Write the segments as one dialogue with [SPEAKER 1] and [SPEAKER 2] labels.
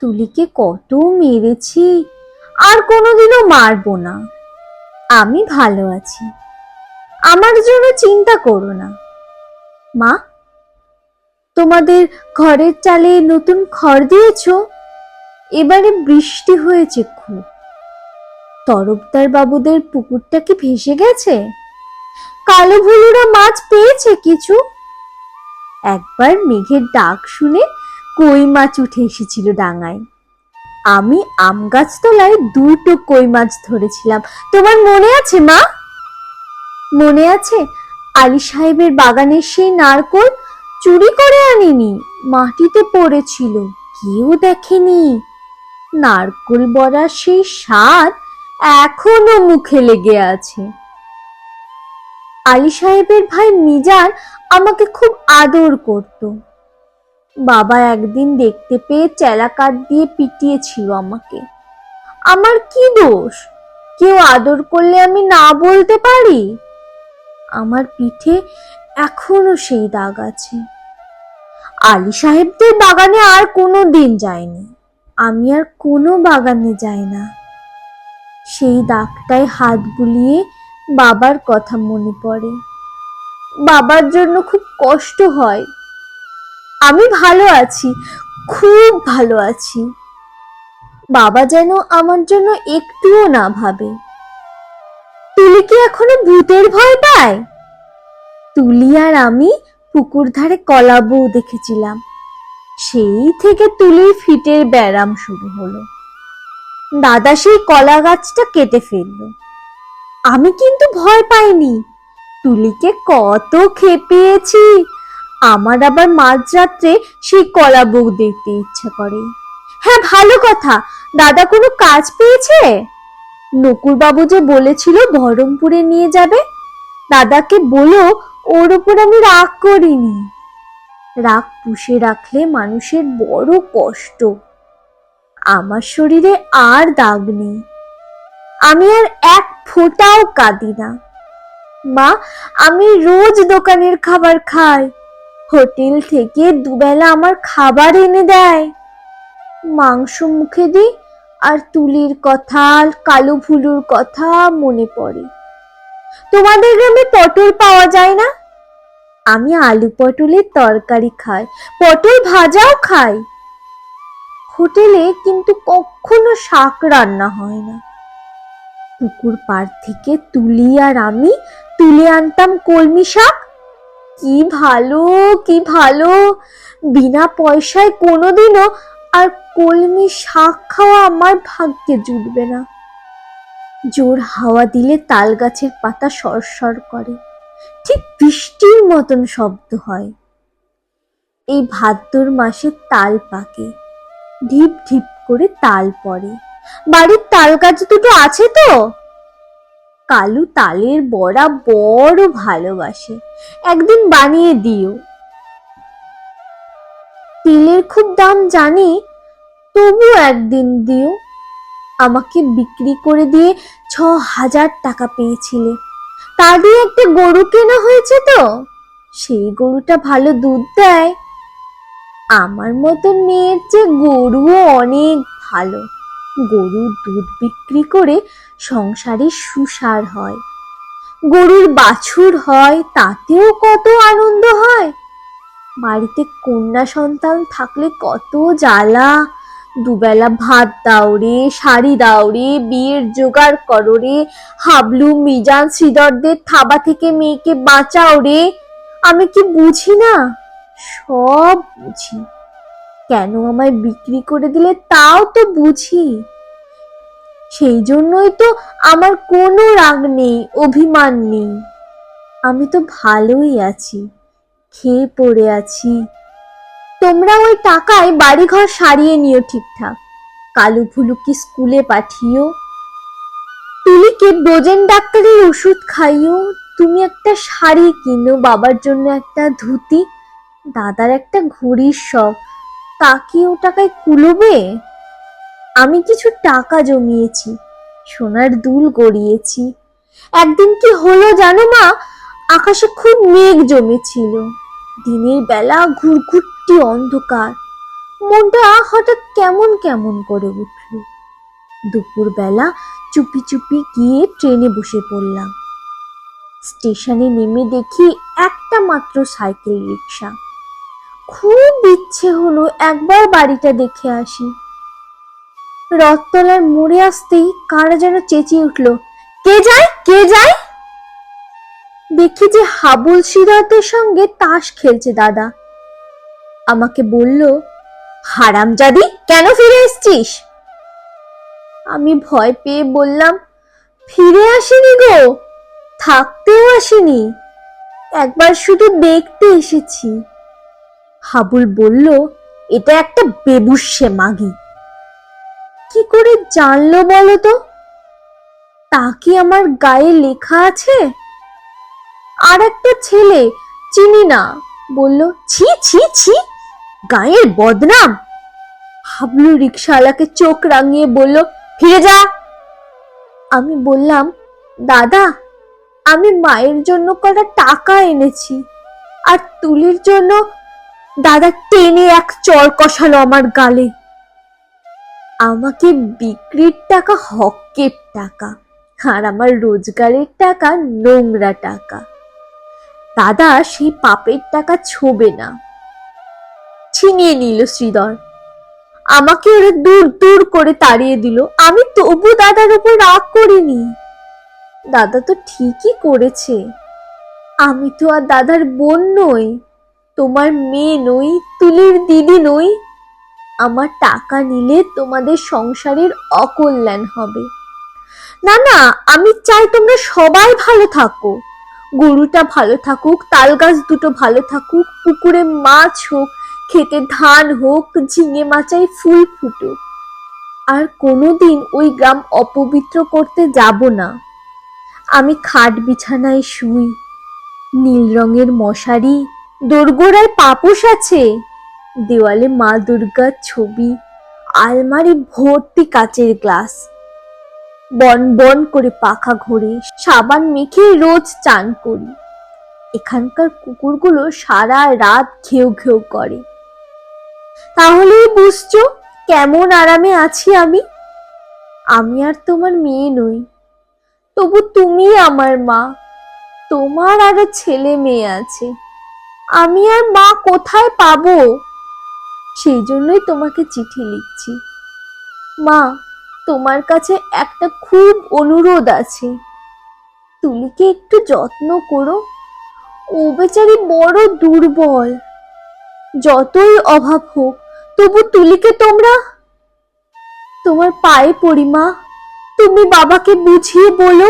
[SPEAKER 1] তুলিকে কত মেরেছি, আর কোনোদিনও মারবো না। আমি ভালো আছি। আমার জন্য চিন্তা করো না। মা, তোমাদের ঘরের চালে নতুন খড় দিয়েছ? এবারে বৃষ্টি হয়েছে খুব। তরফদার বাবুদের পুকুরটা কি ভেসে গেছে? কালো ভুলুরা মাছ পেয়েছে কিছু? একবার মেঘের ডাক শুনে কই মাছ উঠে এসেছিল ডাঙায়। আমি আম গাছ তলায় দুটো কই মাছ ধরেছিলাম। তোমার মনে আছে, মা? মনে আছে, আলী সাহেবের বাগানের সেই নারকোল চুরি করে আনিনি, মাটিতে পড়েছিল, কেউ দেখেনি। নারকোল বড়ার সেই স্বাদ এখনও মুখে লেগে আছে। আলী সাহেবের ভাই মিজান আমাকে খুব আদর করত। বাবা একদিন দেখতে পেয়ে চেলা কাঠ দিয়ে পিটিয়েছিল আমাকে। আমার কি দোষ? কেউ আদর করলে আমি না বলতে পারি? আমার পিঠে এখনও সেই দাগ আছে। আলী সাহেবদের বাগানে আর কোনো দিন যায়নি। আমি আর কোনো বাগানে যাই না। সেই দাগটায় হাত বুলিয়ে বাবার কথা মনে পড়ে। বাবার জন্য খুব কষ্ট হয়। আমি ভালো আছি, খুব ভালো আছি। বাবা যেন আমার জন্য একটুও না ভাবে। তুলি কি এখনও ভূতের ভয় পায়? তুলি আর আমি পুকুর ধারে কলা বউ দেখেছিলাম। সেই থেকে তুলির ফিটের ব্যারাম শুরু হলো। দাদা সেই কলা গাছটা কেটে ফেলল। আমি কিন্তু ভয় পাইনি। তুলিকে কত খেপিয়েছি আমার আবার মাঝরাত্রে সেই কলা বুক দেখতে ইচ্ছা করে। হ্যাঁ ভালো কথা। দাদা কোনো কাজ পেয়েছে? নকুরবাবু যে বলেছিল বহরমপুরে নিয়ে যাবে, দাদাকে বলো ওর উপর আমি রাগ করিনি। রাগ পুষে রাখলে মানুষের বড় কষ্ট। আমার শরীরে আর দাগ নেই। আমি আর এক ফোঁটাও কাঁদি না। মা, আমি রোজ দোকানের খাবার খাই। হোটেল থেকে দুবেলা আমার খাবার এনে দেয়। মাংস মুখে দিই আর তুলির কথা কালো ভুলুর কথা মনে পড়ে। তোমাদের গ্রামে পটল পাওয়া যায় না? আমি আলু পটলের তরকারি খাই, পটল ভাজাও খাই। হোটেলে কিন্তু কখনো শাক রান্না হয় না। পুকুর পাড় থেকে তুলি আর আমি তুলে আনতাম কলমি শাক কি ভালো কি ভালো। বিনা পয়সায় কোনোদিনও আর কলমি শাক খাওয়া আমার ভাগ্যে জুটবে না। জোর হাওয়া দিলে তাল গাছের পাতা সরসর করে। ঠিক বৃষ্টির মতন শব্দ হয়। এই ভাদ্র মাসে তাল পাকে। ঢিপ ঢিপ করে তাল পড়ে। বাড়ির তাল গাছ দুটো আছে তো? কালু তালের বড়া বড় ভালোবাসে। একদিন বানিয়ে দিও। তিলের খুব দাম জানি তবু একদিন দিও। আমাকে বিক্রি করে দিয়ে ছ হাজার টাকা পেয়েছিলে। তা দিয়ে একটা গরু কেনা হয়েছে তো? সেই গরুটা ভালো দুধ দেয়। আমার মতো মেয়ের যে গরুও অনেক ভালো। গরুর দুধ বিক্রি করে সংসারে সুসার হয়। গরুর বাছুর হয়, তাতেও কত আনন্দ হয়। বাড়িতে কন্যা সন্তান থাকলে কত জ্বালা। দুবেলা ভাত দাও রে শাড়ি দাও রে বিয়ের জোগাড় করো রে হাবলু, মিজান, শ্রীধরদের থাবা থেকে মেয়েকে বাঁচাও রে। আমি কি বুঝি না? সব বুঝি। কেন আমায় বিক্রি করে দিলে তাও তো বুঝি। সেই জন্যই তো আমার কোনো রাগ নেই, অভিমান নেই। আমি তো ভালোই আছি, খেয়ে পড়ে আছি। তোমরা ওই টাকায় বাড়িঘর সারিয়ে নিও ঠিকঠাক। কালু ভুলুকে স্কুলে পাঠিও। তুলিকে ডোজেন ডাক্তারের ওষুধ খাইও। তুমি একটা শাড়ি কিনো, বাবার জন্য একটা ধুতি। দাদার একটা ঘড়ির শখ। তা কি ও টাকায় কুলোবে? আমি কিছু টাকা জমিয়েছি, সোনার দুল গড়িয়েছি। একদিন কি হলো জানো মা? আকাশে খুব মেঘ জমেছিল। দিনের বেলা ঘুরঘুরটি অন্ধকার। মনটা হঠাৎ কেমন কেমন করে উঠল। দুপুরবেলা চুপি চুপি গিয়ে ট্রেনে বসে পড়লাম। স্টেশনে নেমে দেখি একটা মাত্র সাইকেল রিক্সা খুব ইচ্ছে হলো একবার বাড়িটা দেখে আসি। রথতলার মোড়ে আসতেই কারা যেন চেঁচিয়ে উঠল, কে যায়? কে যায়? দেখি যে হাবুল সিরাতের সঙ্গে তাস খেলছে দাদা। আমাকে বলল, হারামজাদি, কেন ফিরে এসছিস? আমি ভয় পেয়ে বললাম, ফিরে আসিনি গো, থাকতেও আসিনি। একবার শুধু দেখতে এসেছি। হাবুল বলল, এটা একটা বেবুসে মাগি। কি করে জানলো বলো তো? তা কি আমার গায়ে লেখা আছে? আর একটা ছেলে চিনি না। বলল, ছি ছি ছি, গায়ের বদনাম। হাবলু রিক্সাওয়ালাকে চোখ রাঙিয়ে বলল, ফিরে যা। আমি বললাম, দাদা, আমি মায়ের জন্য কটা টাকা এনেছি, আর তুলির জন্য দাদা টেনে এক চর কষালো আমার গালে। আমাকে বিক্রির টাকা, হকের টাকা আর আমার রোজগারের টাকা, নোংরা টাকা। দাদা সেই পাপের টাকা ছোবে না। ছিনিয়ে নিল শ্রীধর। আমাকে ওরা দূর দূর করে তাড়িয়ে দিল। আমি তবু দাদার উপর রাগ করিনি। দাদা তো ঠিকই করেছে। আমি তো আর দাদার বোন নই। তোমার মেয়ে নই, তুলির দিদি নই। আমার টাকা নিলে তোমাদের সংসারের অকল্যাণ হবে। না না, আমি চাই তোমরা সবাই ভালো থাকো। গরুটা ভালো থাকুক, তাল গাছ দুটো ভালো থাকুক, পুকুরে মাছ হোক খেতে ধান হোক, ঝিঙে মাচায় ফুল ফুটুক। আর কোনোদিন ওই গ্রাম অপবিত্র করতে যাব না। আমি খাট বিছানায় শুই, নীল রঙের মশারি, দোরগোড়ায় পাপোশ আছে। দেওয়ালে মা দুর্গার ছবি, আলমারি ভর্তি কাচের গ্লাস। বন বন করে পাখা ঘোরে, সাবান মেখে রোজ চান করি। এখানকার কুকুরগুলো সারা রাত ঘেউ ঘেউ করে। তাহলেই বুঝছ কেমন আরামে আছি আমি। আমি আর তোমার মেয়ে নই, তবু তুমি আমার মা। তোমার আরও ছেলে মেয়ে আছে। আমি আর মা কোথায় পাবো? সেই জন্যই তোমাকে চিঠি লিখছি। মা, তোমার কাছে একটা খুব অনুরোধ আছে। তুলিকে একটু যত্ন করো? ও বেচারি বড় দুর্বল। যতই অভাব হোক, তবু তুলিকে তোমরা? তোমার পায়ে পড়ি, মা। তুমি বাবাকে বুঝিয়ে বলো,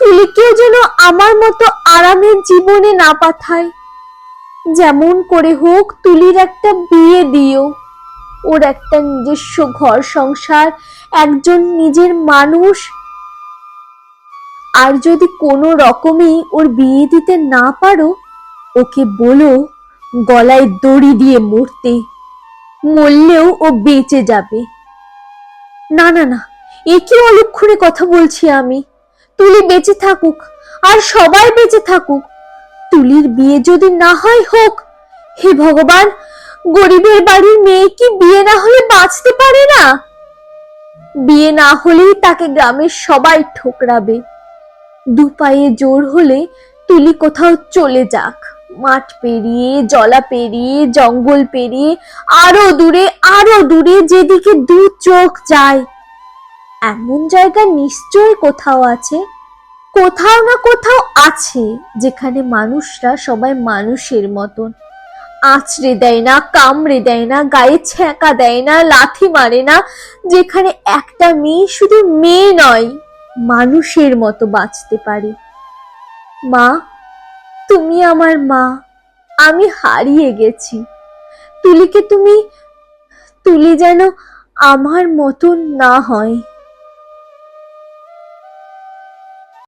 [SPEAKER 1] তুলিকেও যেন আমার মতো আরামের জীবনে না পাঠায়। যেমন করে হোক তুলির একটা বিয়ে দিও। ওর একটা নিজস্ব ঘর সংসার, একজন নিজের মানুষ। আর যদি কোনো রকমই ওর বিয়ে দিতে না পারো, ওকে বলো গলায় দড়ি দিয়ে মরতে। মরলেও ও বেঁচে যাবে। না না না একে অলক্ষণে কথা বলছি আমি? তুলি বেঁচে থাকুক, আর সবাই বেঁচে থাকুক। তুলির বিয়ে যদি না হয় হোক, হে ভগবান, গরিবের বাড়ির মেয়ে কি বিয়ে না হলে বাঁচতে পারে না? বিয়ে না হলেই তাকে গ্রামের সবাই ঠোকরাবে। দু পায়ে জোর হলে তুলি কোথাও চলে যাক। মাঠ পেরিয়ে, জলা পেরিয়ে, জঙ্গল পেরিয়ে, আরও দূরে আরও দূরে যেদিকে দু চোখ যায়। এমন জায়গা নিশ্চয় কোথাও আছে কোথাও না কোথাও আছে যেখানে মানুষরা সবাই মানুষের মতন। আঁচড়ে দেয় না, কামড়ে দেয় না, গায়ে ছ্যাঁকা দেয় না, লাথি মারে না, যেখানে একটা মেয়ে শুধু মেয়ে নয়, মানুষের মতো বাঁচতে পারে। মা, তুমি আমার মা, আমি হারিয়ে গেছি। তুলিকে তুমি, তুলি যেন আমার মতন না হয়।